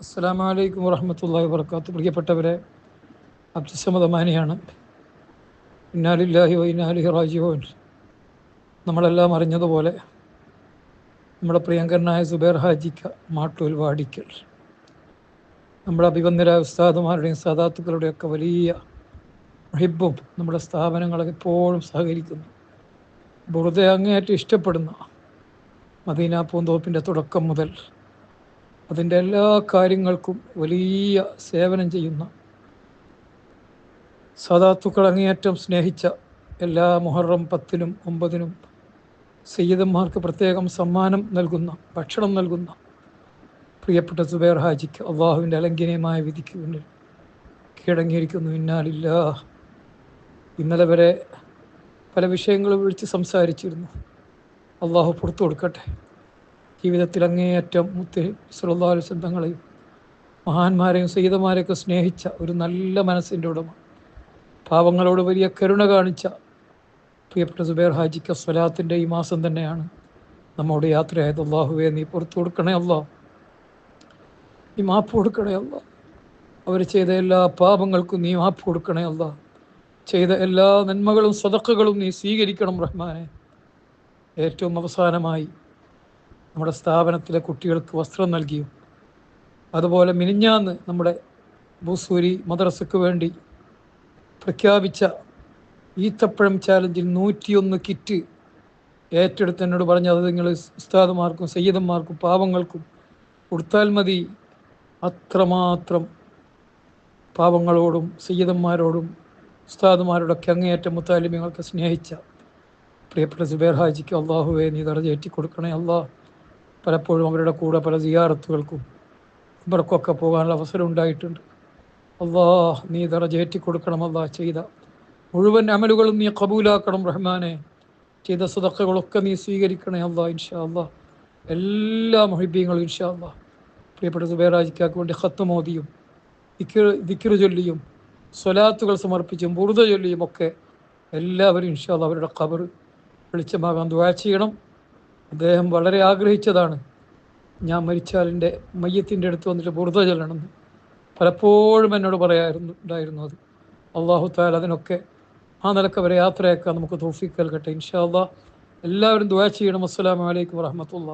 അസ്സാം വലൈക്കും വറഹമത്തല്ലാ വർക്കാത്ത് പ്രിയപ്പെട്ടവരെ അബ്ദുസമദമാനിയാണ്. ഇന്നാലില്ലാഹി വൈനാലിഹി റാജിഹോൻ നമ്മളെല്ലാം അറിഞ്ഞതുപോലെ നമ്മുടെ പ്രിയങ്കരനായ സുബേർ ഹാജിക്ക മാട്ടൂൽ വാടിക്കൽ. നമ്മുടെ അഭിബന്ധരായ ഉസ്താദുമാരുടെയും സാദാത്തുക്കളുടെയൊക്കെ വലിയ ഹിബും നമ്മുടെ സ്ഥാപനങ്ങളൊക്കെ എപ്പോഴും സഹകരിക്കുന്നു. വെറുതെ അങ്ങേയറ്റം ഇഷ്ടപ്പെടുന്ന മദീന പൂന്തോപ്പിന്റെ തുടക്കം മുതൽ അതിന്റെ എല്ലാ കാര്യങ്ങൾക്കും വലിയ സേവനം ചെയ്യുന്ന സദാത്തുക്കൾ അങ്ങേയറ്റം സ്നേഹിച്ച എല്ലാ മുഹറം പത്തിനും ഒമ്പതിനും സയ്യിദന്മാർക്ക് പ്രത്യേകം സമ്മാനം നൽകുന്ന ഭക്ഷണം നൽകുന്ന പ്രിയപ്പെട്ട സുബേർ ഹാജിക്ക് അള്ളാഹുവിന്റെ അലങ്കനീയമായ വിധിക്ക് മുന്നിൽ കീഴടങ്ങിയിരിക്കുന്നു. ഇന്നാലില്ല. ഇന്നലെ വരെ പല വിഷയങ്ങളും വിളിച്ച് സംസാരിച്ചിരുന്നു. അള്ളാഹു പുറത്തു കൊടുക്കട്ടെ. ജീവിതത്തിൽ അങ്ങേയറ്റം മുത്ത് സുല്ലാ തങ്ങളെയും മഹാന്മാരെയും സീതമാരെയൊക്കെ സ്നേഹിച്ച ഒരു നല്ല മനസ്സിന്റെ ഉടമ. പാവങ്ങളോട് വലിയ കരുണ കാണിച്ച പ്രിയപ്പെട്ട സുബേർ ഹാജിക്ക് സ്വലാത്തിന്റെ ഈ മാസം തന്നെയാണ് നമ്മോട് യാത്രയായത്. അള്ളാഹുവെ നീ പുറത്തു കൊടുക്കണേ അല്ലോ. നീ മാപ്പ് കൊടുക്കണേ അല്ല. അവർ ചെയ്ത എല്ലാ പാപങ്ങൾക്കും നീ മാപ്പ് കൊടുക്കണേ അല്ല. ചെയ്ത എല്ലാ നന്മകളും സ്വതക്കുകളും നീ സ്വീകരിക്കണം റഹ്മാനെ. ഏറ്റവും അവസാനമായി നമ്മുടെ സ്ഥാപനത്തിലെ കുട്ടികൾക്ക് വസ്ത്രം നൽകിയും. അതുപോലെ മിനിഞ്ഞാന്ന് നമ്മുടെ ഭൂസൂരി മദ്രസയ്ക്ക് വേണ്ടി പ്രഖ്യാപിച്ച ഈത്തപ്പഴം ചാലഞ്ചിൽ നൂറ്റിയൊന്ന് കിറ്റ് ഏറ്റെടുത്ത് എന്നോട് പറഞ്ഞു അത് നിങ്ങൾ ഉസ്താദുമാർക്കും സയ്യിദന്മാർക്കും പാവങ്ങൾക്കും കൊടുത്താൽ മതി. അത്രമാത്രം പാവങ്ങളോടും സയ്യിദന്മാരോടും ഉസ്താദുമാരോടൊക്കെ അങ്ങേയറ്റം മുത്താലിമ്യങ്ങൾക്ക് സ്നേഹിച്ച പ്രിയപ്പെട്ട സുബേർ ഹാജിക്ക് അള്ളാഹുവെ നീ ദറജേറ്റി കൊടുക്കണേ അള്ളാഹ് പലപ്പോഴും അവരുടെ കൂടെ പല സിയാറത്തുകൾക്കും ഇവർക്കൊക്കെ പോകാനുള്ള അവസരം ഉണ്ടായിട്ടുണ്ട്. അള്ളാഹ് നീ ദറജേറ്റി കൊടുക്കണം അള്ളാഹ് ചെയ്ത മുഴുവൻ അമലുകളും നീ കബൂലാക്കണം റഹ്മാനെ. ചെയ്ത സുതക്കകളൊക്കെ നീ സ്വീകരിക്കണേ അള്ളാഹ് ഇൻഷാ അള്ളാ എല്ലാ മൊഹിബീങ്ങളും ഇൻഷാ അള്ളാ പ്രിയപ്പെട്ട സുബേറാജിക്കാക്ക് വേണ്ടി ഹത്ത് മോദിയും ദിക്കിർ ചൊല്ലിയും സ്വലാത്തുകൾ സമർപ്പിച്ചും ബുറുത ചൊല്ലിയും ഒക്കെ എല്ലാവരും ഇൻഷാ അള്ളാ അവരുടെ ഖബർ വെളിച്ചമാകാൻ ദ്വാ ചെയ്യണം. അദ്ദേഹം വളരെ ആഗ്രഹിച്ചതാണ് ഞാൻ മരിച്ചാൽ എന്റെ മയ്യത്തിന്റെ അടുത്ത് വന്നിട്ട് ബുർദ ചെല്ലണമെന്ന് പലപ്പോഴും എന്നോട് പറയായിരുന്നു ഉണ്ടായിരുന്നു അത്. അള്ളാഹു താൽ അതിനൊക്കെ ആ നിലയ്ക്ക് വരെ യാത്രയാക്കാൻ നമുക്ക് തോഫിക്കൽ കട്ടെ ഇൻഷാ എല്ലാവരും ദുവാ ചെയ്യണം. അസ്സലാമു അലൈക്കും വറഹമത്തുള്ള